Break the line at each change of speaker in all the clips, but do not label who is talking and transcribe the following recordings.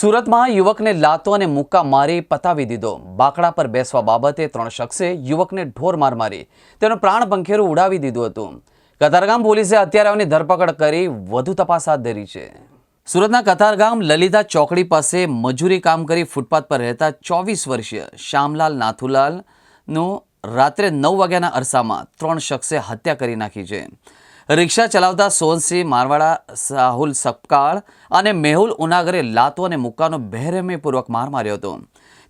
સુરતમાં યુવકને લાતો અને મુક્કા મારી પતાવી દીધો. બાકડા પર બેસવા બાબતે ત્રણ શખ્સે યુવકને ઢોર માર મારી તેનો પ્રાણ પંખેરું ઉડાવી દીધું હતું. કતારગામ પોલીસે હત્યારાઓની ધરપકડ કરી વધુ તપાસ હાથ ધરી છે. સુરતના કતારગામ લલિતા ચોકડી પાસે મજૂરી કામ કરી ફૂટપાથ પર રહેતા ચોવીસ વર્ષીય શ્યામલાલ નાથુલાલનું રાત્રે નવ વાગ્યાના અરસામાં ત્રણ શખ્સે હત્યા કરી નાખી છે. રિક્ષા ચલાવતા સોનસિંહ, મારવાડા, સાહુલ સપકાળ અને મેહુલ ઉનાગરે લાતો અને મુક્કાનો બેરહેમીપૂર્વક માર માર્યો હતો.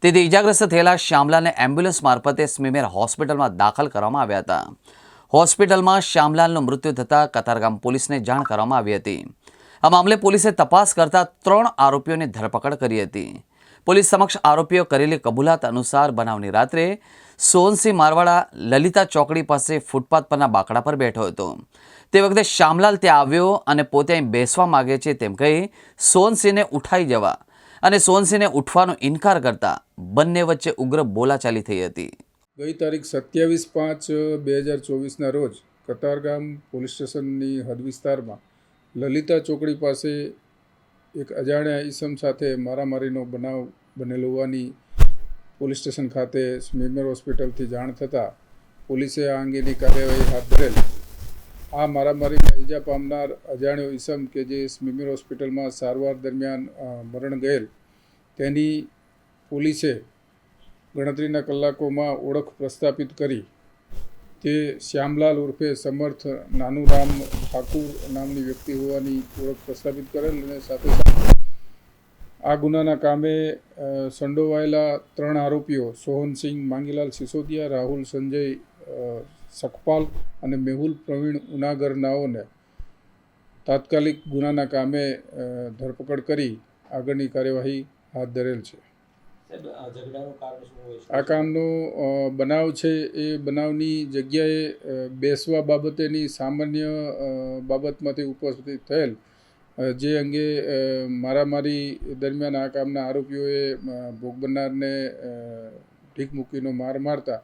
તેથી ઇજાગ્રસ્ત થયેલા શ્યામલાલને એમ્બ્યુલન્સ મારફતે સ્મીમેર હોસ્પિટલમાં દાખલ કરવામાં આવ્યા હતા. હોસ્પિટલમાં શ્યામલાલનું મૃત્યુ થતાં કતારગામ પોલીસને જાણ કરવામાં આવી હતી. આ મામલે પોલીસે તપાસ કરતા ત્રણ આરોપીઓની ધરપકડ કરી હતી. પોલીસ સમક્ષ આરોપીઓ કરેલી કબૂલાત અનુસાર બનાવની રાત્રે સોનસિંહ, મારવાડા, લલિતા ચોકડી પાસે ફૂટપાથ પરના બાકડા પર બેઠો હતો. તે વખતે શ્યામલાલ ત્યાં આવ્યો અને પોતે અહીં બેસવા માગે છે તેમ કહી સોનસિંહને ઉઠાઈ જવા અને સોનસિંહને ઉઠવાનો ઇનકાર કરતા બંને વચ્ચે ઉગ્ર બોલાચાલી થઈ હતી.
ગઈ તારીખ સત્યાવીસ પાંચ બે હજાર ચોવીસના રોજ કતારગામ પોલીસ સ્ટેશનની હદ વિસ્તારમાં લલિતા ચોકડી પાસે એક અજાણ્યા ઈસમ સાથે મારામારીનો બનાવ બનેલો હોવાની પોલીસ સ્ટેશન ખાતે સ્મીમેર હોસ્પિટલથી જાણ થતાં પોલીસે આ અંગેની કાર્યવાહી હાથ ધરેલ આ મારામારીમાં ઈજા પામનાર અજાણ્યો ઈસમ કે જે સ્મિમિર હોસ્પિટલમાં સારવાર દરમિયાન મરણ ગયેલ, તેની પોલીસે ગણતરીના કલાકોમાં ઓળખ પ્રસ્થાપિત કરી. તે શ્યામલાલ ઉર્ફે સમર્થ નાનુરામ ઠાકુર નામની વ્યક્તિ હોવાની ઓળખ પ્રસ્થાપિત કરેલ અને સાથે સાથે આ ગુનાના કામે સંડોવાયેલા ત્રણ આરોપીઓ, સોહનસિંહ માંગીલાલ સિસોદિયા, રાહુલ સંજય સખપાલ અને મેહુલ પ્રવીણ ઉનાગરનાઓને તાત્કાલિક ગુનાના કામે ધરપકડ કરી આગળની કાર્યવાહી હાથ ધરેલ છે.
આ
કામનો બનાવ છે એ બનાવની જગ્યાએ બેસવા બાબતેની સામાન્ય બાબતમાંથી ઉપસ્થિત થયેલ જે અંગે મારામારી દરમિયાન આ કામના આરોપીઓએ ભોગ બનનારને ઢીક મૂકીનો માર મારતા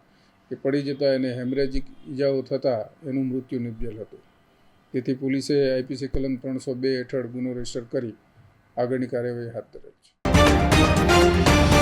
એ પડી જતા એને હેમરેજિક ઈજાઓ થતાં એનું મૃત્યુ નિપજેલ હતું. તેથી પોલીસે આઈપીસી કલમ ત્રણસો બે હેઠળ ગુનો રજિસ્ટર કરી આગળની કાર્યવાહી હાથ ધરેલ છે.